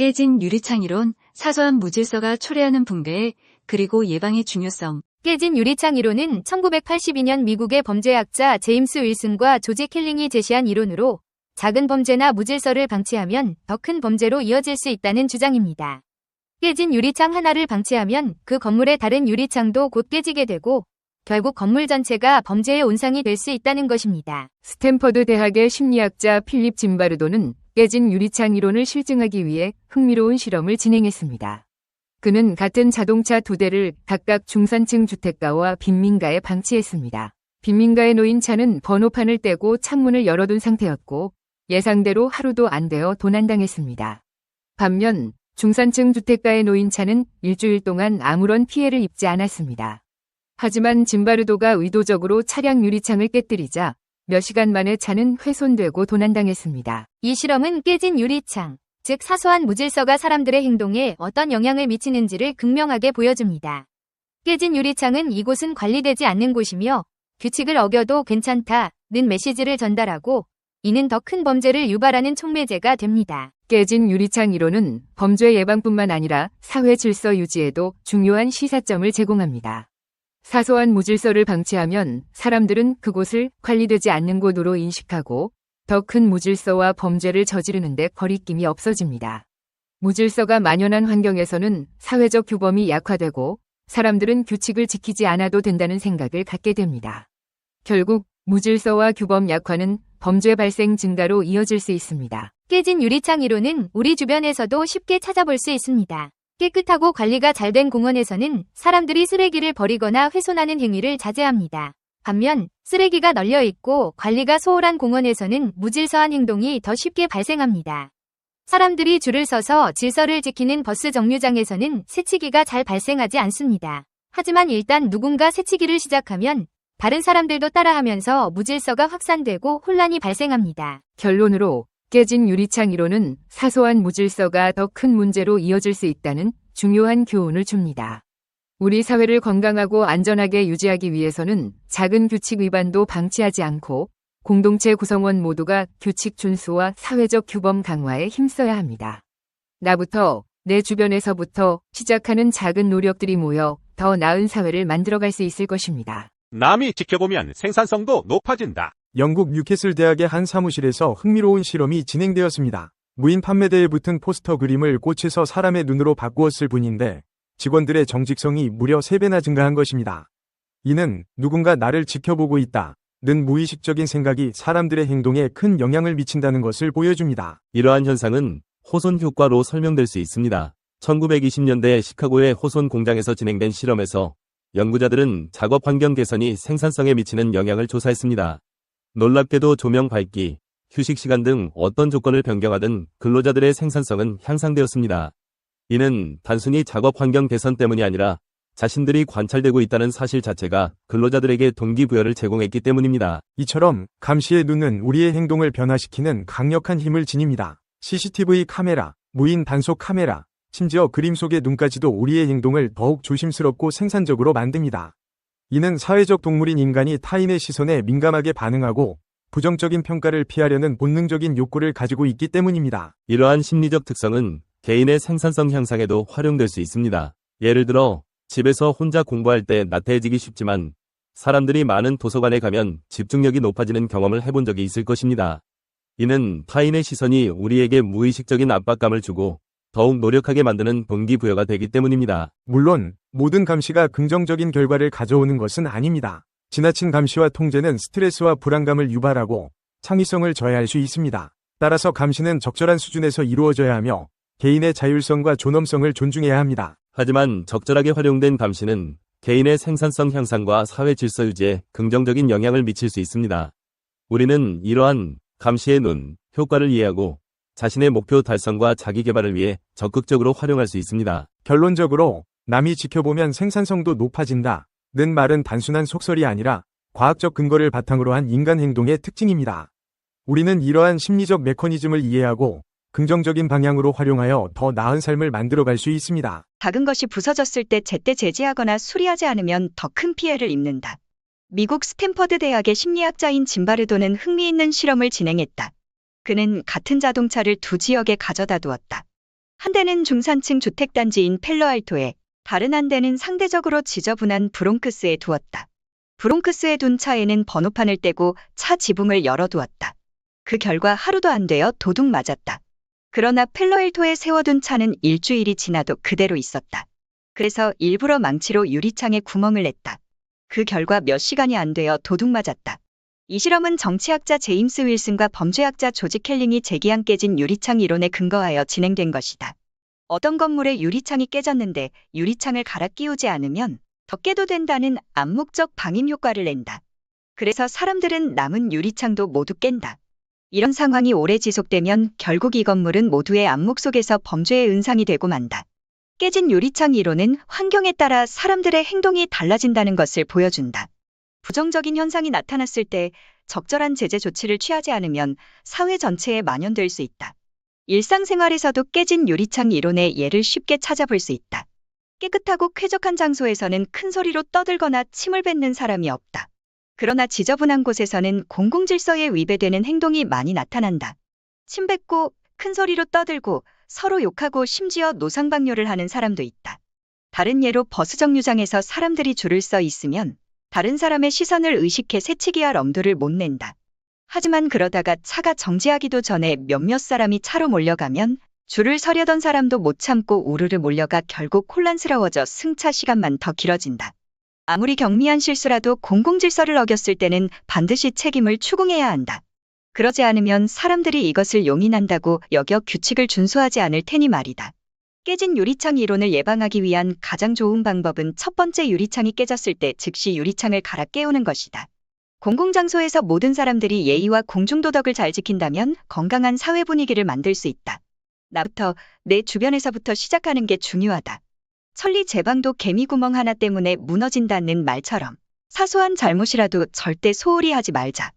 깨진 유리창 이론, 사소한 무질서가 초래하는 붕괴, 그리고 예방의 중요성. 깨진 유리창 이론은 1982년 미국의 범죄학자 제임스 윌슨과 조지 킬링이 제시한 이론으로 작은 범죄나 무질서를 방치하면 더 큰 범죄로 이어질 수 있다는 주장입니다. 깨진 유리창 하나를 방치하면 그 건물의 다른 유리창도 곧 깨지게 되고 결국 건물 전체가 범죄의 온상이 될 수 있다는 것입니다. 스탠퍼드 대학의 심리학자 필립 짐바르도는 깨진 유리창 이론을 실증하기 위해 흥미로운 실험을 진행했습니다. 그는 같은 자동차 두 대를 각각 중산층 주택가와 빈민가에 방치했습니다. 빈민가에 놓인 차는 번호판을 떼고 창문을 열어둔 상태였고 예상대로 하루도 안 되어 도난당했습니다. 반면 중산층 주택가에 놓인 차는 일주일 동안 아무런 피해를 입지 않았습니다. 하지만 짐바르도가 의도적으로 차량 유리창을 깨뜨리자 몇 시간 만에 차는 훼손되고 도난당했습니다. 이 실험은 깨진 유리창, 즉 사소한 무질서가 사람들의 행동에 어떤 영향을 미치는지를 극명하게 보여줍니다. 깨진 유리창은 이곳은 관리되지 않는 곳이며 규칙을 어겨도 괜찮다는 메시지를 전달하고 이는 더 큰 범죄를 유발하는 촉매제가 됩니다. 깨진 유리창 이론은 범죄 예방뿐만 아니라 사회 질서 유지에도 중요한 시사점을 제공합니다. 사소한 무질서를 방치하면 사람들은 그곳을 관리되지 않는 곳으로 인식하고 더 큰 무질서와 범죄를 저지르는데 거리낌이 없어집니다. 무질서가 만연한 환경에서는 사회적 규범이 약화되고 사람들은 규칙을 지키지 않아도 된다는 생각을 갖게 됩니다. 결국 무질서와 규범 약화는 범죄 발생 증가로 이어질 수 있습니다. 깨진 유리창 이론은 우리 주변에서도 쉽게 찾아볼 수 있습니다. 깨끗하고 관리가 잘 된 공원에서는 사람들이 쓰레기를 버리거나 훼손하는 행위를 자제합니다. 반면 쓰레기가 널려 있고 관리가 소홀한 공원에서는 무질서한 행동이 더 쉽게 발생합니다. 사람들이 줄을 서서 질서를 지키는 버스 정류장에서는 새치기가 잘 발생하지 않습니다. 하지만 일단 누군가 새치기를 시작하면 다른 사람들도 따라하면서 무질서가 확산되고 혼란이 발생합니다. 결론으로 깨진 유리창 이론은 사소한 무질서가 더 큰 문제로 이어질 수 있다는 중요한 교훈을 줍니다. 우리 사회를 건강하고 안전하게 유지하기 위해서는 작은 규칙 위반도 방치하지 않고 공동체 구성원 모두가 규칙 준수와 사회적 규범 강화에 힘써야 합니다. 나부터 내 주변에서부터 시작하는 작은 노력들이 모여 더 나은 사회를 만들어갈 수 있을 것입니다. 남이 지켜보면 생산성도 높아진다. 영국 뉴캐슬 대학의 한 사무실에서 흥미로운 실험이 진행되었습니다. 무인 판매대에 붙은 포스터 그림을 꽃에서 사람의 눈으로 바꾸었을 뿐인데 직원들의 정직성이 무려 3배나 증가한 것입니다. 이는 누군가 나를 지켜보고 있다. 는 무의식적인 생각이 사람들의 행동에 큰 영향을 미친다는 것을 보여줍니다. 이러한 현상은 호손 효과로 설명될 수 있습니다. 1920년대 시카고의 호손 공장에서 진행된 실험에서 연구자들은 작업 환경 개선이 생산성에 미치는 영향을 조사했습니다. 놀랍게도 조명 밝기, 휴식 시간 등 어떤 조건을 변경하든 근로자들의 생산성은 향상되었습니다. 이는 단순히 작업 환경 개선 때문이 아니라 자신들이 관찰되고 있다는 사실 자체가 근로자들에게 동기부여를 제공했기 때문입니다. 이처럼 감시의 눈은 우리의 행동을 변화시키는 강력한 힘을 지닙니다. CCTV 카메라, 무인 단속 카메라, 심지어 그림 속의 눈까지도 우리의 행동을 더욱 조심스럽고 생산적으로 만듭니다. 이는 사회적 동물인 인간이 타인의 시선에 민감하게 반응하고 부정적인 평가를 피하려는 본능적인 욕구를 가지고 있기 때문입니다. 이러한 심리적 특성은 개인의 생산성 향상에도 활용될 수 있습니다. 예를 들어 집에서 혼자 공부할 때 나태해지기 쉽지만 사람들이 많은 도서관에 가면 집중력이 높아지는 경험을 해본 적이 있을 것입니다. 이는 타인의 시선이 우리에게 무의식적인 압박감을 주고 더욱 노력하게 만드는 동기부여가 되기 때문입니다. 물론 모든 감시가 긍정적인 결과를 가져오는 것은 아닙니다. 지나친 감시와 통제는 스트레스와 불안감을 유발하고 창의성을 저해할 수 있습니다. 따라서 감시는 적절한 수준에서 이루어져야 하며 개인의 자율성과 존엄성을 존중해야 합니다. 하지만 적절하게 활용된 감시는 개인의 생산성 향상과 사회 질서 유지에 긍정적인 영향을 미칠 수 있습니다. 우리는 이러한 감시의 눈, 효과를 이해하고 자신의 목표 달성과 자기 개발을 위해 적극적으로 활용할 수 있습니다. 결론적으로 남이 지켜보면 생산성도 높아진다. 는 말은 단순한 속설이 아니라 과학적 근거를 바탕으로 한 인간 행동의 특징입니다. 우리는 이러한 심리적 메커니즘을 이해하고 긍정적인 방향으로 활용하여 더 나은 삶을 만들어갈 수 있습니다. 작은 것이 부서졌을 때 제때 제지하거나 수리하지 않으면 더 큰 피해를 입는다. 미국 스탠퍼드 대학의 심리학자인 짐바르도는 흥미있는 실험을 진행했다. 그는 같은 자동차를 두 지역에 가져다 두었다. 한 대는 중산층 주택단지인 펠로알토에, 다른 한 대는 상대적으로 지저분한 브롱크스에 두었다. 브롱크스에 둔 차에는 번호판을 떼고 차 지붕을 열어두었다. 그 결과 하루도 안 되어 도둑 맞았다. 그러나 펠로알토에 세워둔 차는 일주일이 지나도 그대로 있었다. 그래서 일부러 망치로 유리창에 구멍을 냈다. 그 결과 몇 시간이 안 되어 도둑 맞았다. 이 실험은 정치학자 제임스 윌슨과 범죄학자 조지 켈링이 제기한 깨진 유리창 이론에 근거하여 진행된 것이다. 어떤 건물의 유리창이 깨졌는데 유리창을 갈아 끼우지 않으면 더 깨도 된다는 암묵적 방임 효과를 낸다. 그래서 사람들은 남은 유리창도 모두 깬다. 이런 상황이 오래 지속되면 결국 이 건물은 모두의 암묵 속에서 범죄의 은상이 되고 만다. 깨진 유리창 이론은 환경에 따라 사람들의 행동이 달라진다는 것을 보여준다. 부정적인 현상이 나타났을 때 적절한 제재 조치를 취하지 않으면 사회 전체에 만연될 수 있다. 일상생활에서도 깨진 유리창 이론의 예를 쉽게 찾아볼 수 있다. 깨끗하고 쾌적한 장소에서는 큰 소리로 떠들거나 침을 뱉는 사람이 없다. 그러나 지저분한 곳에서는 공공질서에 위배되는 행동이 많이 나타난다. 침 뱉고 큰 소리로 떠들고 서로 욕하고 심지어 노상방뇨를 하는 사람도 있다. 다른 예로 버스 정류장에서 사람들이 줄을 서 있으면 다른 사람의 시선을 의식해 새치기 할 엄두를 못 낸다. 하지만 그러다가 차가 정지하기도 전에 몇몇 사람이 차로 몰려가면 줄을 서려던 사람도 못 참고 우르르 몰려가 결국 혼란스러워져 승차 시간만 더 길어진다. 아무리 경미한 실수라도 공공질서를 어겼을 때는 반드시 책임을 추궁해야 한다. 그러지 않으면 사람들이 이것을 용인한다고 여겨 규칙을 준수하지 않을 테니 말이다. 깨진 유리창 이론을 예방하기 위한 가장 좋은 방법은 첫 번째 유리창이 깨졌을 때 즉시 유리창을 갈아 깨우는 것이다. 공공장소에서 모든 사람들이 예의와 공중도덕을 잘 지킨다면 건강한 사회 분위기를 만들 수 있다. 나부터 내 주변에서부터 시작하는 게 중요하다. 천리 제방도 개미구멍 하나 때문에 무너진다는 말처럼 사소한 잘못이라도 절대 소홀히 하지 말자.